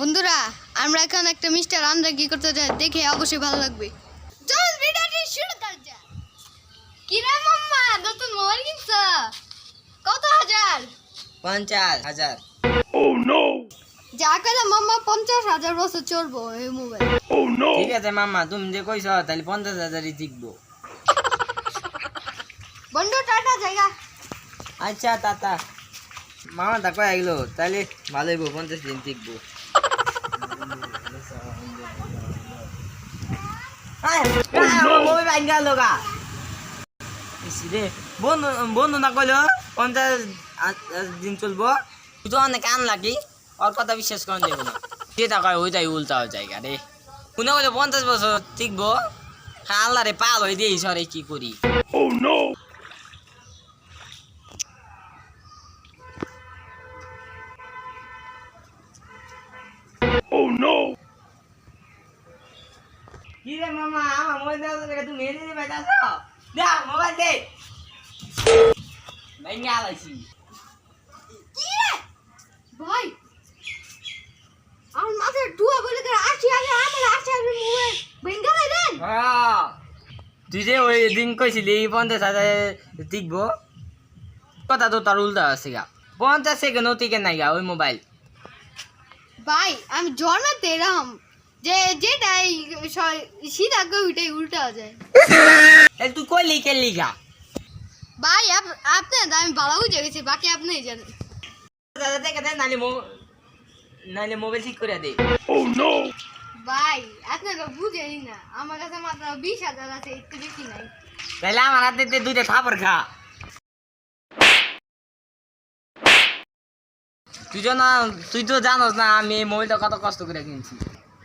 বন্ধুরা আমরা এখন একটা মিস্টার আন্দ্রা কি করতে যাই দেখে অবশ্যই ভালো লাগবে। চল ভিডিওটি শুরু করা যাক। কিরে মাম্মা নতুন মোবাইল কিনছ? কত হাজার? পঞ্চাশ হাজার। যা কইলা মাম্মা পঞ্চাশ হাজার বছর চলবো এই মোবাইল। ও নো ঠিক আছে মামা তুমি যে কইছ তাহলে পঞ্চাশ হাজারই জিতবো। বন্ধু টাটা জায়গা। আচ্ছা টাটা। মামা তা কয়ে গেলো তাহলে ভালো হইব পঞ্চাশ দিন টিকবো বন্ধু না কইলো পঞ্চাশ দিন চলবো তো অনেক আন লাগি ওর কথা বিশ্বাস করেন যাব কয় ওইটাই উল্টা হয়ে রে কোনে কইলো পঞ্চাশ বছর টিকবো আল্লাহ রে পাল হয়ে দিয়ে সরে কি করি কি রে মামা? আমার মোবাইল দাও তো তুমি মেরে দিবে বাইতাছ দা মোবাইল দে। নিয়ে আলাইছি কি রে? ভাই আমার মাথায় ডুয়া বলে করে আসি আগে আমার আসি আগে মোবাইল। ভেঙ্গা নাই দেন। হ্যাঁ। তুই যে ওই দিন কইছিলি পঞ্চাশ হাজার টিকবো। কথা তো তার উল্টা আছে গা। পঞ্চাশ সেকেন্ড টিকে নাই গা ওই মোবাইল। ভাই আমি জন্মাতে এরকম যে যেটাই স- সিধা করে ওইটাই উল্টা যায়। তাহলে তুই কইলি কেলি গা ভাই আপ- আপনার আমি বুঝে গেছি বাকি আপনিই জানেন। দাদা দেখে দে নাহলে মো- নাহলে মোবাইল ঠিক করে দে। ভাই আপনারা বুঝেনি না আমার কাছে মাত্র বিশ হাজার আছে একটু বেশি নাই। তাহলে আমার হাতে দুইটা থাপড় খা। তুই তো না তুই তো জানোস না আমি এই মোবাইলটা কত কষ্ট করে কিনছি।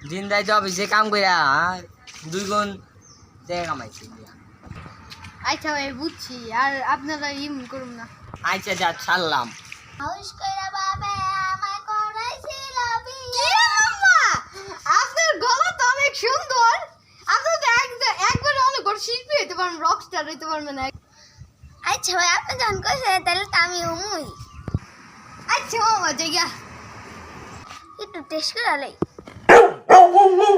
দিন রাইতে অফিসে কাম করে দুই গুণ টাকা কামাইছি। আচ্ছা ভাই বুঝছি আর আপনারা ইম করুন না। আচ্ছা যা ছাড়লাম। আপনার গলা তো অনেক সুন্দর। আপনি তো একবারে অনেক বড় শিল্পী হইতে পারবেন রক স্টার হইতে পারবেন এক। আচ্ছা ভাই আপনি যখন কইছে তাহলে তো আমি উমুই। আচ্ছা মামা জায়গা একটু টেস্ট আলাই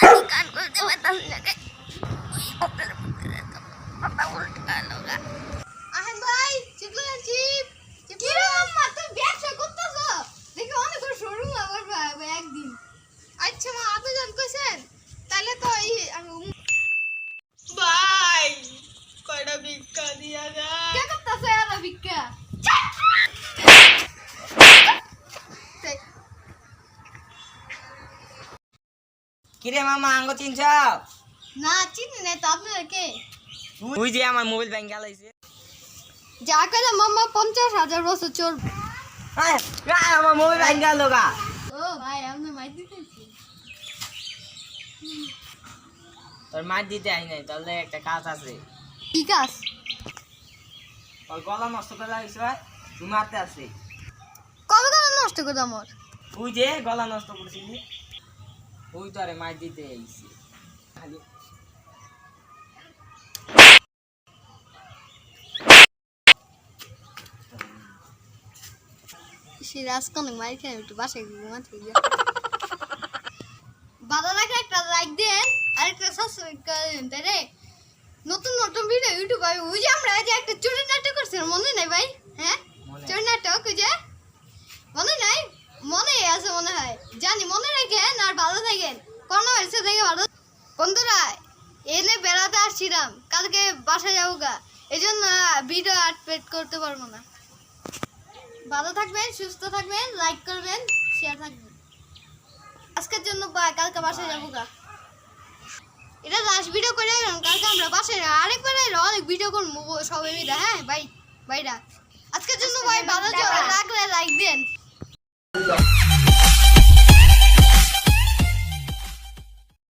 আমি কান করতে পারতাম না রে। ওই ওপরের ভিতরে তো পাতা উল্টে কিরে মামা আঙ্গ চিনছ? না চিনি নাই তো আপনারা কে তুই যে আমার মোবাইল ব্যাংক গেলাইছে যা কইলা মামা পঞ্চাশ হাজার বছর চলবে আমার মোবাইল ব্যাংক গেল গা। ও ভাই আপনি মাই দিতেছি। তোর মার দিতে আই নাই তাহলে একটা কাজ আছে। কি কাজ? ওর গলা নষ্ট করে লাগিস তুই মারতে আছে। কবে কবে নষ্ট করে আমার? তুই যে গলা নষ্ট করছিলি। ওই তো আরে মার দিতে আইছি। খালি সে রাজকনে মারি খেয়ে একটু বাসায় ঘুমাতে গিয়ে। ভালো একটা লাইক দেন আর একটা সাবস্ক্রাইব করেন তাই রে নতুন নতুন ভিডিও ইউটিউব আমি ওই যে আমরা যে একটা চুরি নাটক করছিলাম মনে নাই ভাই? হ্যাঁ? মনে চুরি নাটক ওই যে? মনে নাই? মনে আছে মনে হয়। জানি মনে ভালো থাকেন। কোনো হয়েছে থেকে ভালো বন্ধুরা এলে বেড়াতে আসছিলাম। কালকে বাসা যাব গা। এই জন্য ভিডিও আপলোড করতে পারব না। ভালো থাকবেন সুস্থ থাকবেন লাইক করবেন শেয়ার থাকবেন। আজকের জন্য বাই কালকে বাসায় যাব গা। এটা লাস্ট ভিডিও করে গেলাম কালকে আমরা বাসায় আরেকবার এলে অনেক ভিডিও করব সবাই মিলে হ্যাঁ ভাই ভাইরা আজকের জন্য ভাই ভালো লাগলে লাইক দেন।